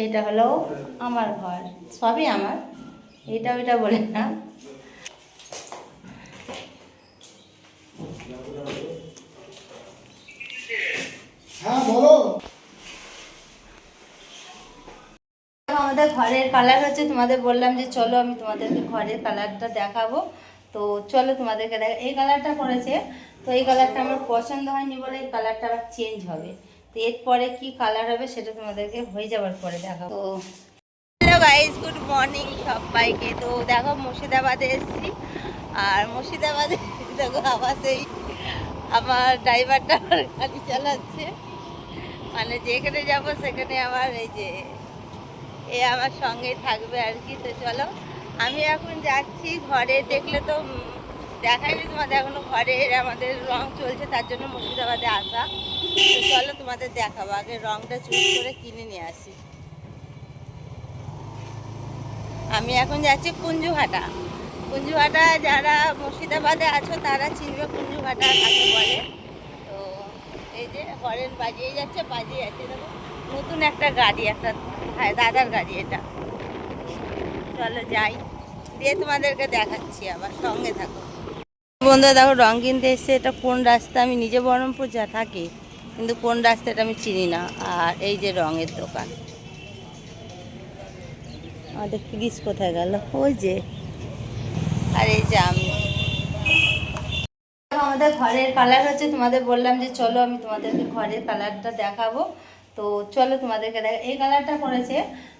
এইটা হলো আমার ঘর। সবই আমার। এটা ওইটা বলে না। হ্যাঁ আমাদের ঘরের কালার হচ্ছে তোমাদের বললাম যে চলো আমি তোমাদেরকে ঘরের কালারটা দেখাবো। তো চলো তোমাদেরকে দেখা এই কালারটা করেছে। তো এই কালারটা আমার পছন্দ হয়নি বলে এই কালারটা আবার চেঞ্জ হবে। তো এরপরে কি কালার হবে সেটা তোমাদেরকে হয়ে যাওয়ার পরে দেখাবো। তো হ্যালো গাইজ গুড মর্নিং সবাইকে। তো দেখো, মুর্শিদাবাদে এসেছি। আর মুর্শিদাবাদে দেখো আবার সেই, আমার ড্রাইভারটা আমার গাড়ি চালাচ্ছে। মানে যেখানে যাব সেখানে আমার এই যে, এ আমার সঙ্গে থাকবে আর কি। তো চলো, আমি এখন যাচ্ছি ঘরে। দেখলে তো দেখাইনি তোমাদের, এখনও ঘরের আমাদের রং চলছে, তার জন্য মুর্শিদাবাদে আসা। তো চলো তোমাদের দেখাবো, আগে রংটা চুজ করে কিনে নিয়ে আসি। আমি এখন যাচ্ছি কুঞ্জুহাটা কুঞ্জুহাটা যারা মুর্শিদাবাদে আছো, তারা চিনবে কুঞ্জুহাটা কাকে বলে। তো এই যে হরেন বাজিয়ে যাচ্ছে বাজিয়ে যাচ্ছে, দেখো, নতুন একটা গাড়ি, একটা হ্যাঁ দাদার গাড়ি এটা। চলো যাই, দিয়ে তোমাদেরকে দেখাচ্ছি আবার, সঙ্গে থাকো। বন্ধুরা দেখো, রং কিনতে এসছে। এটা কোন রাস্তা? আমি নিজে বহরমপুর যা থাকি, কিন্তু কোন রাস্তাটা আমি চিনি না। আর এই যে রঙের দোকান। আমাদের ক্রিস কোথায় গেল? ওই যে। আর এই যে আমি। আমাদের ঘরের কালার হচ্ছে, তোমাদের বললাম যে চলো আমি তোমাদেরকে ঘরের কালারটা দেখাবো। তো চলো তোমাদেরকে দেখা এই কালারটা করেছে।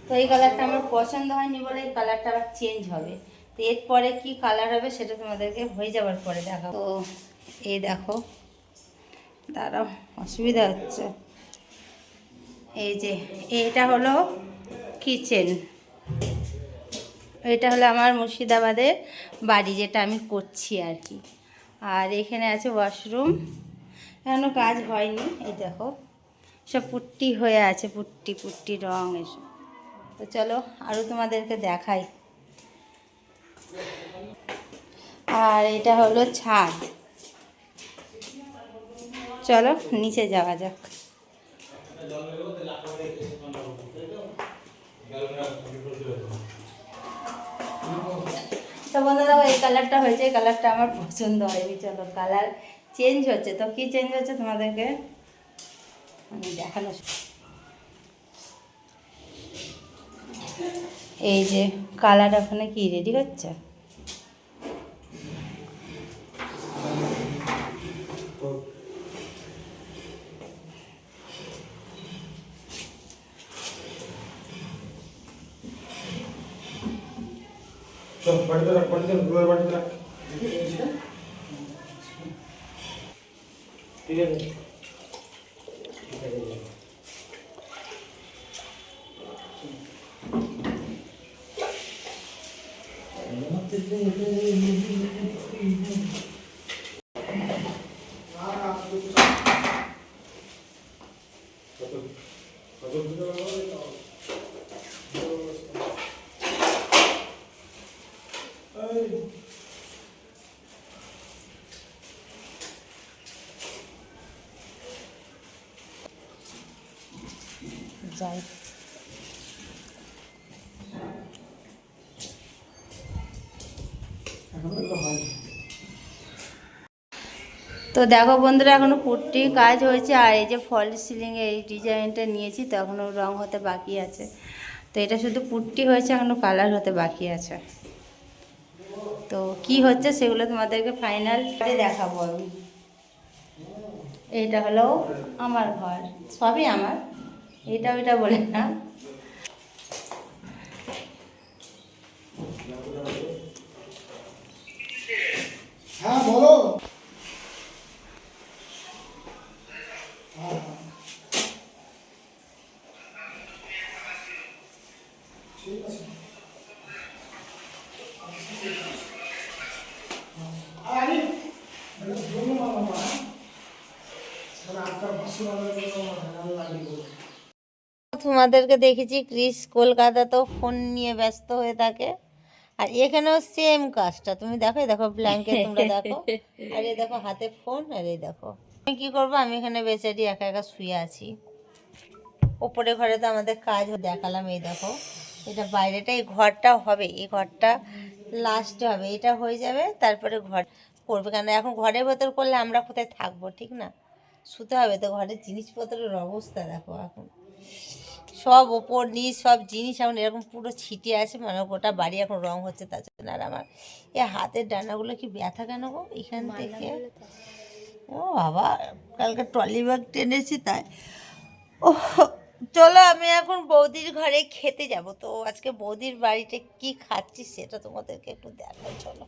তো এই কালারটা আমার পছন্দ হয়নি বলে এই কালারটা আবার চেঞ্জ হবে। তো এরপরে কি কালার হবে সেটা তোমাদেরকে হয়ে যাওয়ার পরে দেখা তো এই দেখো, দাঁড়াও, অসুবিধা হচ্ছে। এই যে, এটা হলো কিচেন এটা হলো আমার মুর্শিদাবাদের বাড়ি যেটা আমি করছি আর কি। আর এখানে আছে ওয়াশরুম এখনও কাজ হয়নি, এই দেখো। সব পুট্টি হয়ে আছে, পুট্টি পুট্টি রং এসব। তো চলো আরও তোমাদেরকে দেখাই। আর এটা হলো ছাদ। চলো, নিচে যাওয়া যাক। তো বন্ধুরা এই কালারটা হয়েছে, এই কালারটা আমার পছন্দ হয়নি। চলো কালার চেঞ্জ হচ্ছে। তো কি চেঞ্জ হচ্ছে তোমাদেরকে আমি দেখানো এই যে কালার ওখানে কি রেডি হচ্ছে? চল বাড়িতে রাখ বাড়িতে রাখ দুয়ার বাড়িতে রাখ ঠিক আছে যাই। তো দেখো বন্ধুরা, এখনও পুট্টি কাজ হয়েছে, আর এই যে ফল সিলিং এই ডিজাইনটা নিয়েছি, তো এখনও রং হতে বাকি আছে। তো এটা শুধু পুট্টি হয়েছে, এখনও কালার হতে বাকি আছে। তো কি হচ্ছে সেগুলো তোমাদেরকে ফাইনাল দেখাবো আমি। এইটা হলো আমার ঘর, সবই আমার। এটা ওইটা বলে না। হ্যাঁ বলো। আপনার ভাষা ভালো লাগে তোমাদেরকে দেখেছি, ক্রিস কলকাতাতেও ফোন নিয়ে ব্যস্ত হয়ে থাকে। আর এখানেও সেম কাজটা। তুমি দেখো দেখো ব্ল্যাঙ্কেট তোমরা দেখো। আর এই দেখো হাতে ফোন আর এই দেখো। আমি কী করব? আমি এখানে বেচারি একা একা শুয়ে আছি। ওপরে ঘরে তো আমাদের কাজ দেখালাম, এই দেখো। এটা বাইরেটা, এই ঘরটা হবে, এই ঘরটা লাস্ট হবে। এটা হয়ে যাবে, তারপরে ঘর করবে। কেন? এখন ঘরের ভেতর করলে আমরা কোথায় থাকব, ঠিক না? শুতে হবে তো, ঘরের জিনিসপত্রের অবস্থা দেখো এখন। সব ওপর নিচ সব জিনিস এখন এরকম পুরো ছিটিয়ে আছে মানে গোটা বাড়ি এখন রং হচ্ছে তার জন্য। আর আমার এ হাতের ডানাগুলো কি ব্যথা কেন গো এখান থেকে? ও বাবা কালকে ট্রলি ব্যাগ টেনেছি তাই। ও চলো আমি এখন বৌদির ঘরে খেতে যাব। তো আজকে বৌদির বাড়িতে কি খাচ্ছি সেটা তোমাদেরকে একটু দেখাই চলো।